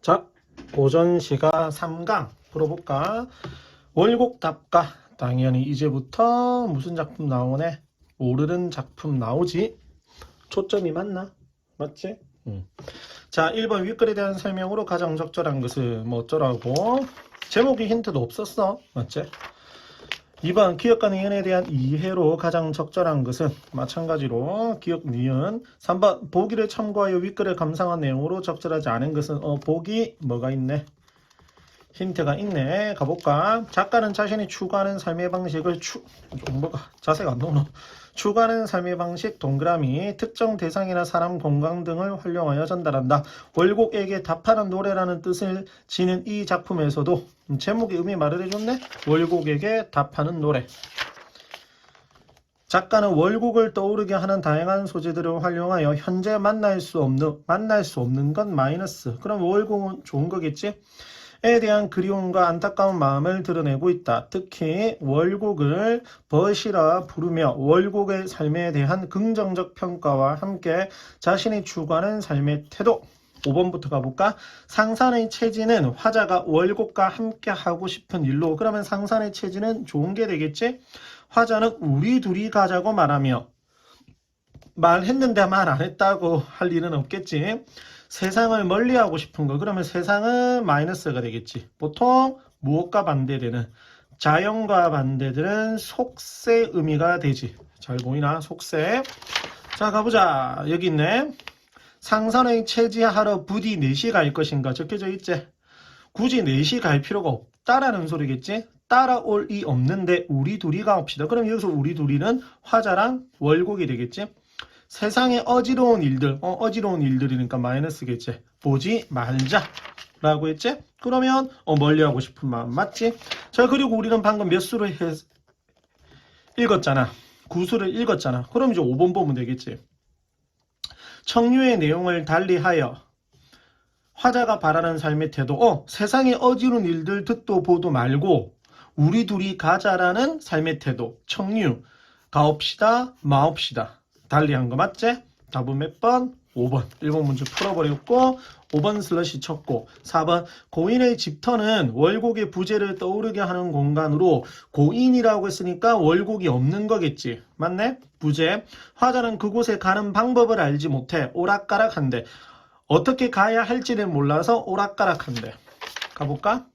자, 고전시가 3강 풀어볼까? 월곡 답가. 당연히 이제부터 무슨 작품 나오네? 오르는 작품 나오지? 초점이 맞나? 맞지? 응. 자, 1번 윗글에 대한 설명으로 가장 적절한 것은 뭐 어쩌라고? 제목이 힌트도 없었어. 맞지? 2번 기억과 니은에 대한 이해로 가장 적절한 것은 마찬가지로 기억 니은 3번 보기를 참고하여 윗글을 감상한 내용으로 적절하지 않은 것은 어 보기 뭐가 있네 힌트가 있네. 가볼까? 작가는 자신이 추구하는 삶의 방식을 추좀 뭐가 자세가 안 나오노 추구하는 삶의 방식 동그라미 특정 대상이나 사람 공간 등을 활용하여 전달한다. 월곡에게 답하는 노래라는 뜻을 지닌 이 작품에서도 음, 제목의 의미 말을 해줬네. 월곡에게 답하는 노래. 작가는 월곡을 떠오르게 하는 다양한 소재들을 활용하여 현재 만날 수 없는 만날 수 없는 건 마이너스. 그럼 월곡은 좋은 거겠지? 에 대한 그리움과 안타까운 마음을 드러내고 있다. 특히 월곡을 벗이라 부르며 월곡의 삶에 대한 긍정적 평가와 함께 자신이 추구하는 삶의 태도 5번부터 가볼까? 상산의 체지는 화자가 월곡과 함께 하고 싶은 일로 그러면 상산의 체지는 좋은 게 되겠지? 화자는 우리 둘이 가자고 말하며 말했는데 말 안 했다고 할 일은 없겠지. 세상을 멀리하고 싶은 거 그러면 세상은 마이너스가 되겠지. 보통 무엇과 반대되는 자연과 반대되는 속세 의미가 되지. 잘 보이나 속세. 자 가보자. 여기 있네. 상선의 체지하러 부디 4시 갈 것인가 적혀져 있지. 굳이 4시 갈 필요가 없다라는 소리겠지. 따라올 이 없는데 우리 둘이 가봅시다. 그럼 여기서 우리 둘이는 화자랑 월곡이 되겠지. 세상에 어지러운 일들, 어, 어지러운 일들이니까 마이너스겠지. 보지 말자. 라고 했지? 그러면, 어, 멀리 하고 싶은 마음 맞지? 자, 그리고 우리는 방금 몇 수를 해, 읽었잖아. 구수를 읽었잖아. 그럼 이제 5번 보면 되겠지. 청류의 내용을 달리하여 화자가 바라는 삶의 태도, 어, 세상에 어지러운 일들 듣도 보도 말고 우리 둘이 가자라는 삶의 태도, 청류, 가옵시다, 마옵시다. 달리한 거 맞지? 답은 몇 번? 5번. 1번 문제 풀어버렸고 5번 슬러시 쳤고 4번 고인의 집터는 월곡의 부재를 떠오르게 하는 공간으로 고인이라고 했으니까 월곡이 없는 거겠지. 맞네? 부재. 화자는 그곳에 가는 방법을 알지 못해 오락가락한데 어떻게 가야 할지를 몰라서 오락가락한데. 가볼까?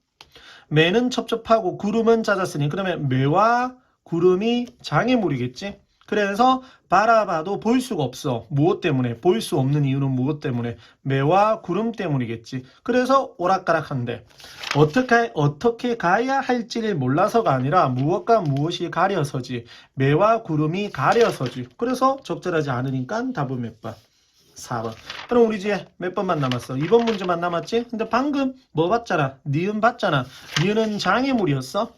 매는 첩첩하고 구름은 잦았으니 그러면 매와 구름이 장애물이겠지? 그래서 바라봐도 볼 수가 없어. 무엇 때문에? 볼 수 없는 이유는 무엇 때문에? 매와 구름 때문이겠지. 그래서 오락가락한데 어떻게 어떻게 가야 할지를 몰라서가 아니라 무엇과 무엇이 가려서지. 매와 구름이 가려서지. 그래서 적절하지 않으니까 답은 몇 번? 4번. 그럼 우리 이제 몇 번만 남았어? 2번 문제만 남았지? 근데 방금 뭐 봤잖아? 니은 봤잖아. 니은은 장애물이었어?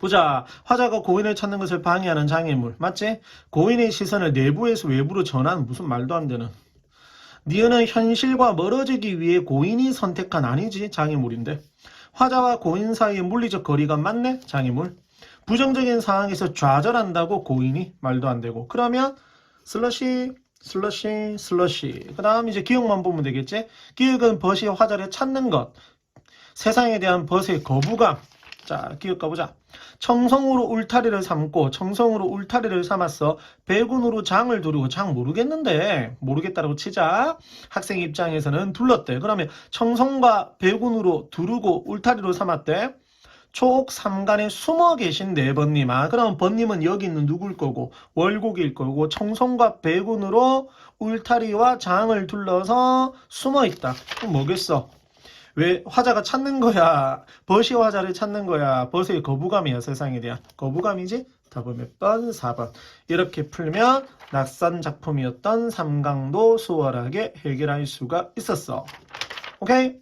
보자. 화자가 고인을 찾는 것을 방해하는 장애물. 맞지? 고인의 시선을 내부에서 외부로 전하는 무슨 말도 안 되는. 니은은 현실과 멀어지기 위해 고인이 선택한 아니지 장애물인데. 화자와 고인 사이의 물리적 거리가 맞네? 장애물. 부정적인 상황에서 좌절한다고 고인이 말도 안 되고. 그러면 슬러시 슬러시 슬러시 그 다음 이제 기억만 보면 되겠지 기억은 벗이 화자를 찾는 것 세상에 대한 벗의 거부감 자 기억 가 보자. 청성으로 울타리를 삼고 청성으로 울타리를 삼았어 배군으로 장을 두르고 장 모르겠는데 모르겠다라고 치자. 학생 입장에서는 둘렀대. 그러면 청성과 배군으로 두르고 울타리로 삼았대. 촉 삼간에 숨어 계신 네 번님아. 그럼 번님은 여기 있는 누굴 거고? 월곡일 거고. 청송과 배군으로 울타리와 장을 둘러서 숨어 있다. 뭐겠어 왜 화자가 찾는 거야? 벗이 화자를 찾는 거야? 벗의 거부감이야 세상에 대한. 거부감이지? 답은 몇 번? 4번. 이렇게 풀면 낯선 작품이었던 삼강도 수월하게 해결할 수가 있었어. 오케이